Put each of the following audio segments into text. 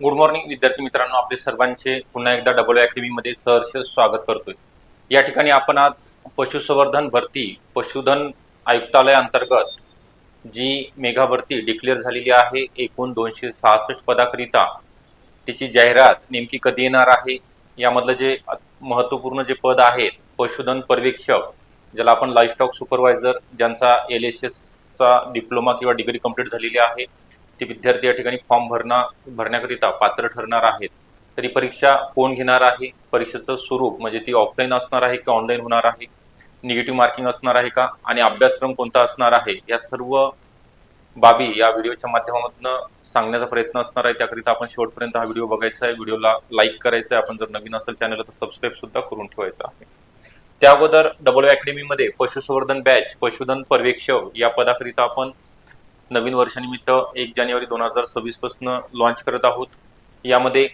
Good morning विद्यार्थी मित्रांनो. आपले सर्वांचे पुन्हा एकदा डबल अकॅडमीमध्ये सहर्ष स्वागत करतोय. या ठिकाणी आपण आज पशुसंवर्धन भरती पशुधन आयुक्तालया अंतर्गत जी मेगा भरती डिक्लेअर झालेली आहे एकूण दोनशे सहासष्ट पदाकरिता. तिची जाहिरात नेमकी कधी येणार आहे? यामधलं जे महत्त्वपूर्ण जे पद आहेत पशुधन पर्यवेक्षक ज्याला आपण लाईफस्टॉक सुपरवायझर ज्यांचा एल एस एसचा डिप्लोमा किंवा डिग्री कंप्लीट झालेली आहे ते विद्यार्थी या ठिकाणी फॉर्म भरणा भरण्याकरिता पात्र ठरणार आहेत. तरी परीक्षा कोण घेणार आहे? परीक्षेचं स्वरूप म्हणजे ती ऑफलाईन असणार आहे की ऑनलाईन होणार आहे? निगेटिव्ह मार्किंग असणार आहे का? आणि अभ्यासक्रम कोणता असणार आहे? या सर्व बाबी या व्हिडिओच्या माध्यमातून सांगण्याचा प्रयत्न असणार आहे. त्याकरिता आपण शेवटपर्यंत हा व्हिडिओ बघायचा आहे. व्हिडिओला लाईक करायचा आहे. आपण जर नवीन असेल चॅनलला तर सबस्क्राईब सुद्धा करून ठेवायचा आहे. त्या अगोदर डबल अकॅडमीमध्ये पशुसंवर्धन बॅच पशुधन पर्यवेक्षक या पदाकरिता आपण नवीन वर्षानिमित्त एक जानेवारी दोन हजार सव्वीसपासून लॉन्च करत आहोत. यामध्ये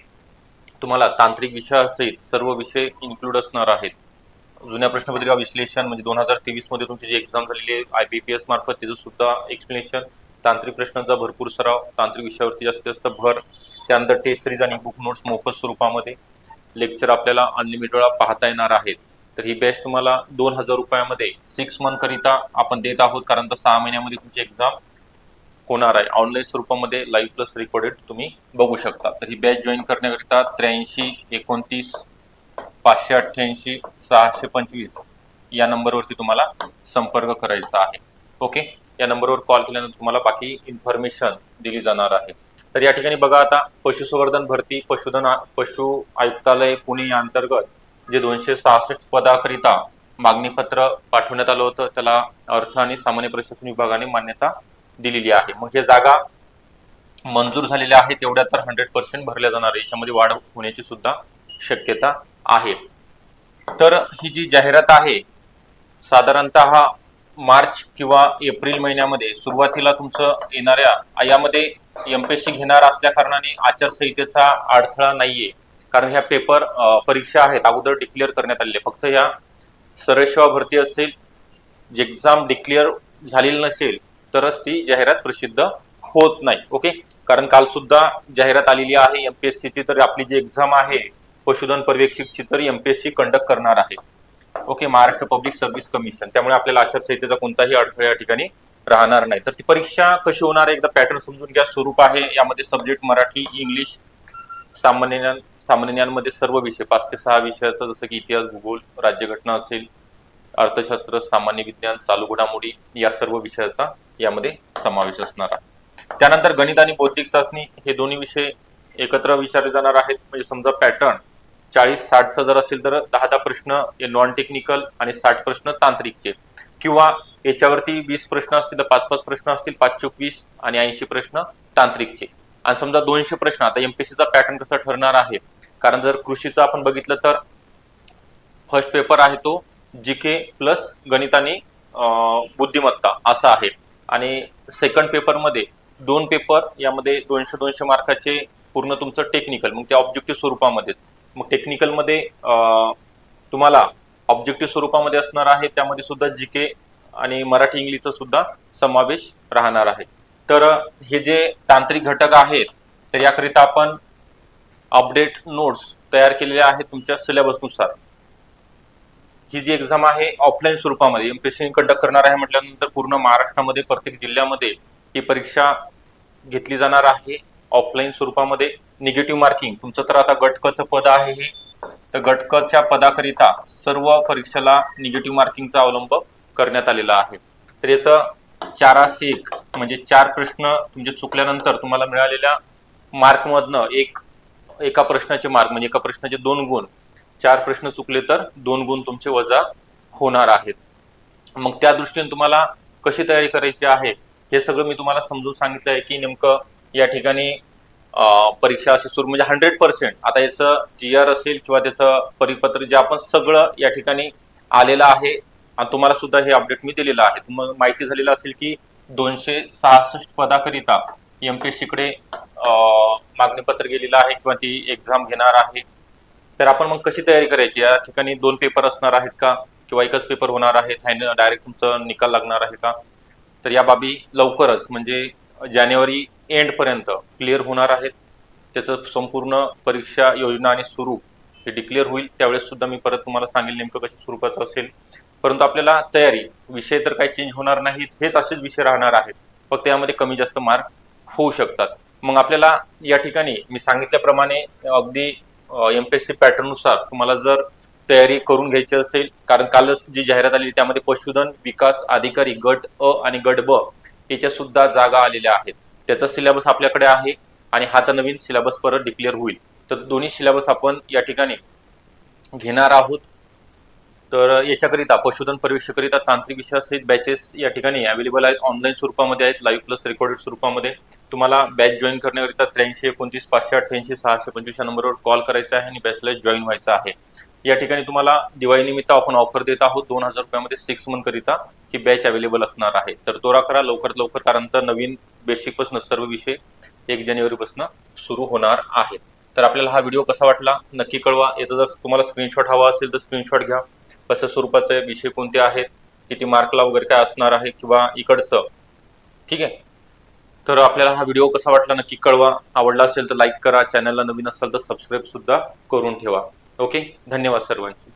तुम्हाला तांत्रिक विषयासहित सर्व विषय इन्क्लूड असणार आहेत. जुन्या प्रश्नपत्रिका विश्लेषण म्हणजे दोन हजार तेवीसमध्ये तुमची जी एक्झाम झालेली आहे आय बी पी एस मार्फत त्याचं सुद्धा एक्सप्लेनेशन तांत्रिक प्रश्नांचा भरपूर सराव तांत्रिक विषयावरती जास्तीत जास्त भर त्यानंतर टेस्ट सिरीज आणि बुक नोट्स मोफत स्वरूपामध्ये. लेक्चर आपल्याला अनलिमिटेड पाहता येणार आहेत. तर ही बॅच तुम्हाला दोन हजार रुपयामध्ये सिक्स मंथ करिता आपण देत आहोत कारण तर सहा महिन्यामध्ये तुमची एक्झाम होणार आहे. ऑनलाईन स्वरूपामध्ये लाईव्ह प्लस रेकॉर्डेड तुम्ही बघू शकता. तर ही बॅच जॉईन करण्याकरिता त्र्याऐंशी एकोणतीस पाचशे अठ्ठ्याऐंशी सहाशे पंचवीस या नंबरवरती तुम्हाला संपर्क करायचा आहे. ओके या नंबरवर कॉल केल्यानंतर तुम्हाला बाकी इन्फॉर्मेशन दिली जाणार आहे. तर या ठिकाणी बघा आता पशुसंवर्धन भरती पशुधन पशु आयुक्तालय पुणे या अंतर्गत जे दोनशे सहासष्ट पदाकरिता मागणीपत्र पाठवण्यात आलं होतं त्याला अर्थ आणि सामान्य प्रशासन विभागाने मान्यता दिलेली आहे. मग हे जागा मंजूर झालेल्या आहेत तेवढ्या तर हंड्रेड पर्सेंट भरल्या जाणार आहे. याच्यामध्ये वाढ होण्याची सुद्धा शक्यता आहे. तर ही जी जाहिरात आहे साधारणतः मार्च किंवा एप्रिल महिन्यामध्ये सुरुवातीला तुमचं येणाऱ्या यामध्ये एमपीएससी घेणार असल्या कारणाने आचारसंहितेचा अडथळा नाहीये. कारण ह्या पेपर परीक्षा आहेत अगोदर डिक्लेअर करण्यात आलेले. फक्त ह्या सरळ भरती असेल जे एक्झाम डिक्लेअर झालेली नसेल तरच ती जाहिरात प्रसिद्ध होत नाही ओके? कारण काल सुद्धा जाहिरात आलेली आहे एमपीएससी ची तर आपली जी एक्झाम आहे पशुधन पर्यवेक्षकची तर एमपीएससी कंडक्ट करणार आहे okay? Maharashtra public service commission त्यामुळे आपल्याला आचारसंहितेचा कोणताही अडथळा या ठिकाणी राहणार नाही. तर ती परीक्षा कशी होणार आहे? एकदा पॅटर्न समजून घ्या. स्वरूप आहे. यामध्ये सब्जेक्ट मराठी इंग्लिश सामान्य ज्ञान सामान्य ज्ञानमध्ये सर्व विषय पाच ते सहा विषयाचा जसं की इतिहास भूगोल राज्यघटना असेल अर्थशास्त्र सामान्य विज्ञान चालू घडामोडी या सर्व विषयाचा यामध्ये समावेश असणार आहे. त्यानंतर गणित आणि बौद्धिक चाचणी हे दोन्ही विषय एकत्र विचारले जाणार आहेत. म्हणजे समजा पॅटर्न चाळीस साठचा जर असेल तर दहा दहा प्रश्न नॉन टेक्निकल आणि साठ प्रश्न तांत्रिकचे. किंवा याच्यावरती वीस प्रश्न असतील तर पाच पाच प्रश्न असतील पाच चोवीस आणि ऐंशी प्रश्न तांत्रिकचे. आणि समजा दोनशे प्रश्न आता एमपीसीचा पॅटर्न कसा ठरणार आहे? कारण जर कृषीचं आपण बघितलं तर फर्स्ट पेपर आहे तो जीके प्लस गणित आणि बुद्धिमत्ता असा आहे. आणि सेकंड पेपरमध्ये दोन पेपर यामध्ये दोनशे दोनशे मार्काचे पूर्ण तुमचं टेक्निकल मग ते ऑब्जेक्टिव्ह स्वरूपामध्येच. मग टेक्निकलमध्ये तुम्हाला ऑब्जेक्टिव्ह स्वरूपामध्ये असणार आहे त्यामध्ये सुद्धा जी के आणि मराठी इंग्लिशचा सुद्धा समावेश राहणार आहे. तर हे जे तांत्रिक घटक आहेत तर याकरिता आपण अपडेट नोट्स तयार केलेले आहेत तुमच्या सिलेबसनुसार ही जी एक्झाम आहे ऑफलाईन स्वरूपामध्ये एमपीएससी कंडक्ट करणार आहे म्हटल्यानंतर पूर्ण महाराष्ट्रामध्ये प्रत्येक जिल्ह्यामध्ये ही परीक्षा घेतली जाणार आहे. ऑफलाईन स्वरूपामध्ये निगेटिव्ह मार्किंग तुमचं तर आता गटकचं पद आहे हे. तर गटकच्या पदाकरिता सर्व परीक्षेला निगेटिव्ह मार्किंगचा अवलंब करण्यात आलेला आहे. तर याचं चाराशे एक म्हणजे चार प्रश्न तुमचे चुकल्यानंतर तुम्हाला मिळालेल्या मार्कमधनं एक एका प्रश्नाचे मार्क म्हणजे एका प्रश्नाचे दोन गुण चार प्रश्न चुकले तर दोन गुण तुमचे वजा होणार आहेत. मग त्या दृष्टीने तुम्हाला कशी तयारी करायची आहे हे सगळं मी तुम्हाला समजून सांगितलं आहे की नेमकं या ठिकाणी परीक्षा अशी सुरू म्हणजे हंड्रेड पर्सेंट आता याचं जी आर असेल किंवा त्याचं परिपत्र जे आपण सगळं या ठिकाणी आलेलं आहे आणि तुम्हाला सुद्धा हे अपडेट मी दिलेलं आहे. तुम्हाला माहिती झालेलं असेल की दोनशे सहासष्ट पदाकरिता एम पी एस सीकडे मागणीपत्र गेलेलं आहे किंवा ती एक्झाम घेणार आहे. तर आपण मग कशी तयारी करायची? या ठिकाणी दोन पेपर असणार आहेत का? किंवा एकच पेपर होणार आहे? फायनल डायरेक्ट तुमचं निकाल लागणार आहे का? तर या बाबी लवकरच म्हणजे जानेवारी एंड पर्यंत क्लिअर होणार आहेत. त्याचं संपूर्ण परीक्षा योजना आणि स्वरूप हे डिक्लेअर होईल. त्यावेळेस सुद्धा मी परत तुम्हाला सांगेल नेमकं कशा स्वरूपाचं असेल. परंतु आपल्याला तयारी विषय तर काही चेंज होणार नाहीत हेच असेच विषय राहणार आहेत. फक्त यामध्ये कमी जास्त मार्क होऊ शकतात. मग आपल्याला या ठिकाणी मी सांगितल्याप्रमाणे अगदी एमपीएससी पॅटर्ननुसार तुम्हाला जर तयारी करून घ्यायची असेल कारण कालच जी जाहिरात आली त्यामध्ये पशुधन विकास अधिकारी गट अ आणि गट ब याच्या सुद्धा जागा आलेल्या आहेत. त्याचा सिलेबस आपल्याकडे आहे आणि हा तर नवीन सिलेबस परत डिक्लेअर होईल. तर दोन्ही सिलेबस आपण या ठिकाणी घेणार आहोत. तर याच्याकरिता पशुधन परीक्षेकरिता तांत्रिक विषयासहित बॅचेस या ठिकाणी अवेलेबल आहेत. ऑनलाईन स्वरूपामध्ये आहेत लाईव्ह प्लस रेकॉर्डेड स्वरूपामध्ये. तुम्हाला बॅच जॉईन करण्याकरिता त्र्याऐंशी एकोणतीस पाचशे अठ्ठ्याऐंशी सहाशे पंचवीस या नंबरवर कॉल करायचा आहे आणि बॅचला जॉईन व्हायचं आहे. या ठिकाणी तुम्हाला दिवाळीनिमित्त आपण ऑफर देत आहोत. दोन हजार रुपयामध्ये सिक्स मंथ करिता ही बॅच अवेलेबल असणार आहे. तर दोरा करा लवकरात लवकर कारण तर नवीन बेसिकपासून सर्व विषय एक जानेवारीपासून सुरू होणार आहेत. तर आपल्याला हा व्हिडिओ कसा वाटला? नक्की कळवा. याचा जर तुम्हाला स्क्रीनशॉट हवा असेल तर स्क्रीनशॉट घ्या. कशा स्वरूपाचे विषय कोणते आहेत? किती मार्कला वगैरे काय असणार आहे? किंवा इकडचं. ठीक आहे? तर आपल्याला हा व्हिडिओ कसा वाटला नक्की कळवा. आवडला असेल तर लाईक करा. चॅनलला नवीन असाल तर सबस्क्राईब सुद्धा करून ठेवा. ओके धन्यवाद सर्वांचे.